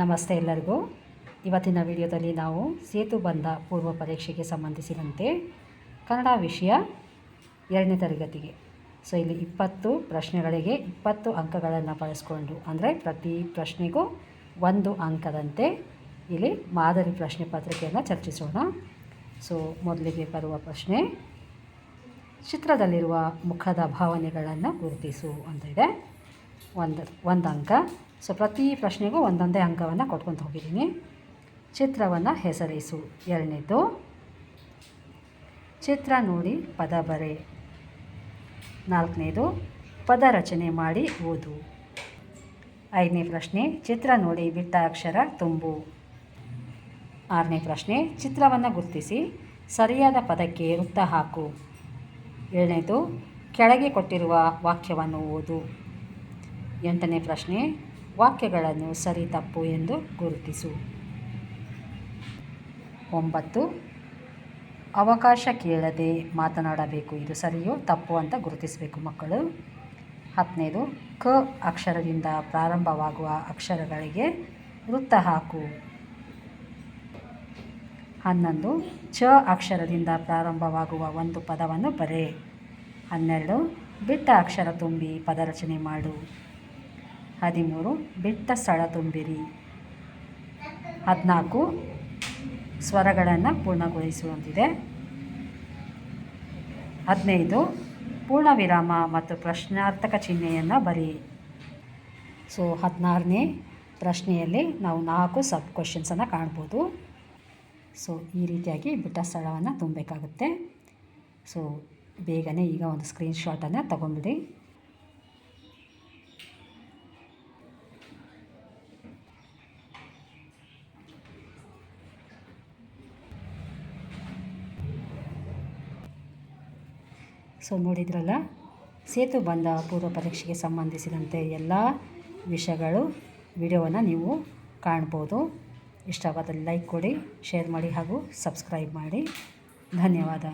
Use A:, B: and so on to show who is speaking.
A: ನಮಸ್ತೆ ಎಲ್ಲರಿಗೂ. ಇವತ್ತಿನ ವಿಡಿಯೋದಲ್ಲಿ ನಾವು ಸೇತು ಬಂದ ಪೂರ್ವ ಪರೀಕ್ಷೆಗೆ ಸಂಬಂಧಿಸಿದಂತೆ ಕನ್ನಡ ವಿಷಯ ಎರಡನೇ ತರಗತಿಗೆ. ಸೊ ಇಲ್ಲಿ ಇಪ್ಪತ್ತು ಪ್ರಶ್ನೆಗಳಿಗೆ ಇಪ್ಪತ್ತು ಅಂಕಗಳನ್ನು ಬಳಸ್ಕೊಂಡು, ಅಂದರೆ ಪ್ರತಿ ಪ್ರಶ್ನೆಗೂ ಒಂದು ಅಂಕದಂತೆ ಇಲ್ಲಿ ಮಾದರಿ ಪ್ರಶ್ನೆ ಪತ್ರಿಕೆಯನ್ನು ಚರ್ಚಿಸೋಣ. ಸೊ ಮೊದಲಿಗೆ ಬರುವ ಪ್ರಶ್ನೆ, ಚಿತ್ರದಲ್ಲಿರುವ ಮುಖದ ಭಾವನೆಗಳನ್ನು ಗುರುತಿಸು ಅಂತ ಇದೆ. ಒಂದು ಒಂದು ಅಂಕ. ಸೊ ಪ್ರತಿ ಪ್ರಶ್ನೆಗೂ ಒಂದೊಂದೇ ಅಂಕವನ್ನು ಕೊಟ್ಕೊತ ಹೋಗಿದ್ದೀನಿ. ಚಿತ್ರವನ್ನು ಹೆಸರಿಸು. ಎರಡನೇದು, ಚಿತ್ರ ನೋಡಿ ಪದ ಬರೆ. ನಾಲ್ಕನೇದು, ಪದ ರಚನೆ ಮಾಡಿ ಓದು. ಐದನೇ ಪ್ರಶ್ನೆ, ಚಿತ್ರ ನೋಡಿ ಬಿಟ್ಟ ಅಕ್ಷರ ತುಂಬು. ಆರನೇ ಪ್ರಶ್ನೆ, ಚಿತ್ರವನ್ನು ಗುರುತಿಸಿ, ಸರಿಯಾದ ಪದಕ್ಕೆ ವೃತ್ತ ಹಾಕು. ಏಳನೇದು, ಕೆಳಗೆ ಕೊಟ್ಟಿರುವ ವಾಕ್ಯವನ್ನು ಓದು. ಎಂಟನೇ ಪ್ರಶ್ನೆ, ವಾಕ್ಯಗಳನ್ನು ಸರಿ ತಪ್ಪು ಎಂದು ಗುರುತಿಸು. ಒಂಬತ್ತು, ಅವಕಾಶ ಕೇಳದೆ ಮಾತನಾಡಬೇಕು, ಇದು ಸರಿಯೋ ತಪ್ಪು ಅಂತ ಗುರುತಿಸಬೇಕು ಮಕ್ಕಳು. ಹತ್ತನೇದು, ಕ ಅಕ್ಷರದಿಂದ ಪ್ರಾರಂಭವಾಗುವ ಅಕ್ಷರಗಳಿಗೆ ವೃತ್ತ ಹಾಕು. ಹನ್ನೊಂದು, ಚ ಅಕ್ಷರದಿಂದ ಪ್ರಾರಂಭವಾಗುವ ಒಂದು ಪದವನ್ನು ಬರೆ. ಹನ್ನೆರಡು, ಬಿಟ್ಟ ಅಕ್ಷರ ತುಂಬಿ ಪದರಚನೆ ಮಾಡು. ಹದಿಮೂರು, ಬಿಟ್ಟ ಸ್ಥಳ ತುಂಬಿರಿ. ಹದಿನಾಲ್ಕು, ಸ್ವರಗಳನ್ನು ಪೂರ್ಣಗೊಳಿಸುವಂತಿದೆ. ಹದಿನೈದು ಪೂರ್ಣ ವಿರಾಮ ಮತ್ತು ಪ್ರಶ್ನಾರ್ಥಕ ಚಿಹ್ನೆಯನ್ನು ಬರೀ. ಸೊ ಹದಿನಾರನೇ ಪ್ರಶ್ನೆಯಲ್ಲಿ ನಾವು ನಾಲ್ಕು ಸಬ್ ಕ್ವಶನ್ಸನ್ನು ಕಾಣ್ಬೋದು. ಸೊ ಈ ರೀತಿಯಾಗಿ ಬಿಟ್ಟ ಸ್ಥಳವನ್ನು ತುಂಬಬೇಕಾಗುತ್ತೆ. ಸೊ ಬೇಗನೆ ಈಗ ಒಂದು ಸ್ಕ್ರೀನ್ಶಾಟನ್ನು ತಗೊಂಬಿಡಿ. ಸೊ ನೋಡಿದ್ರಲ್ಲ, ಸೇತು ಬಂದ ಪೂರ್ವ ಪರೀಕ್ಷೆಗೆ ಸಂಬಂಧಿಸಿದಂತೆ ಎಲ್ಲ ವಿಷಯಗಳು ವಿಡಿಯೋವನ್ನು ನೀವು ಕಾಣ್ಬೋದು. ಇಷ್ಟವಾದಲ್ಲಿ ಲೈಕ್ ಕೊಡಿ, ಶೇರ್ ಮಾಡಿ ಹಾಗೂ ಸಬ್ಸ್ಕ್ರೈಬ್ ಮಾಡಿ. ಧನ್ಯವಾದ.